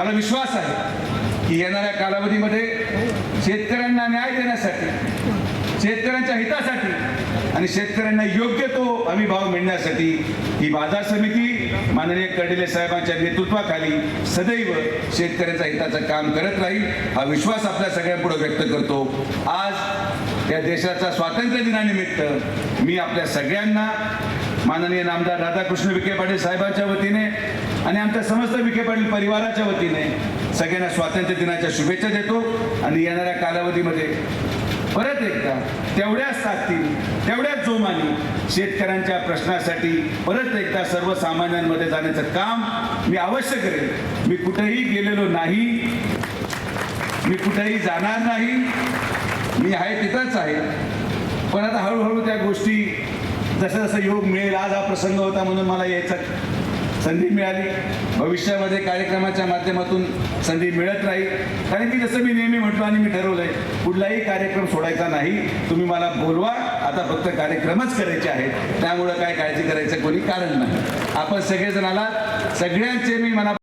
मला विश्वास आहे की येणाऱ्या कालावधीमध्ये शेतकऱ्यांना न्याय देण्यासाठी शेतकऱ्यांच्या हितासाठी आणि शेतकऱ्यांना योग्य तो हमी भाव मिळण्यासाठी ही बाजार समिती माननीय कडिले साहेबांच्या नेतृत्वाखाली सदैव शेतकऱ्यांच्या हिताचं काम करत राहील. हा विश्वास आपल्या सगळ्यांपुढे व्यक्त करतो. आज या देशाच्या स्वातंत्र्य दिनानिमित्त मी आपल्या सगळ्यांना माननीय नामदार राधाकृष्ण विखे पाटील साहेबांच्या वतीने आणि आमच्या समस्त विखे पाटील परिवाराच्या वतीने सगळ्यांना स्वातंत्र्य दिनाच्या शुभेच्छा देतो. आणि येणाऱ्या कालावधीमध्ये परत एकदा तेवढ्याच ताकदीने तेवढ्याच जोमाने शेतकऱ्यांच्या प्रश्नासाठी परत एकदा सर्वसामान्यांमध्ये जाण्याचं काम मी अवश्य करेन. मी कुठेही गेलेलो नाही. मी कुठेही जाणार नाही. मी आहे तिथंच आहे. पण आता हळूहळू त्या गोष्टी जसं जसं योग मिळेल. आज हा प्रसंग होता म्हणून मला यायचा संधी मिळाली. भविष्यामध्ये कार्यक्रमाच्या माध्यमातून संधी मिळत राहील. कारण की जसं मी नेहमी म्हटलो आणि मी ठरवलंय कुठलाही कार्यक्रम सोडायचा नाही. तुम्ही मला बोलवा. आता फक्त कार्यक्रमच करायचे आहेत. त्यामुळं काय काळजी करायचं कोणी कारण नाही. आपण सगळेजण आलात सगळ्यांचे मी मला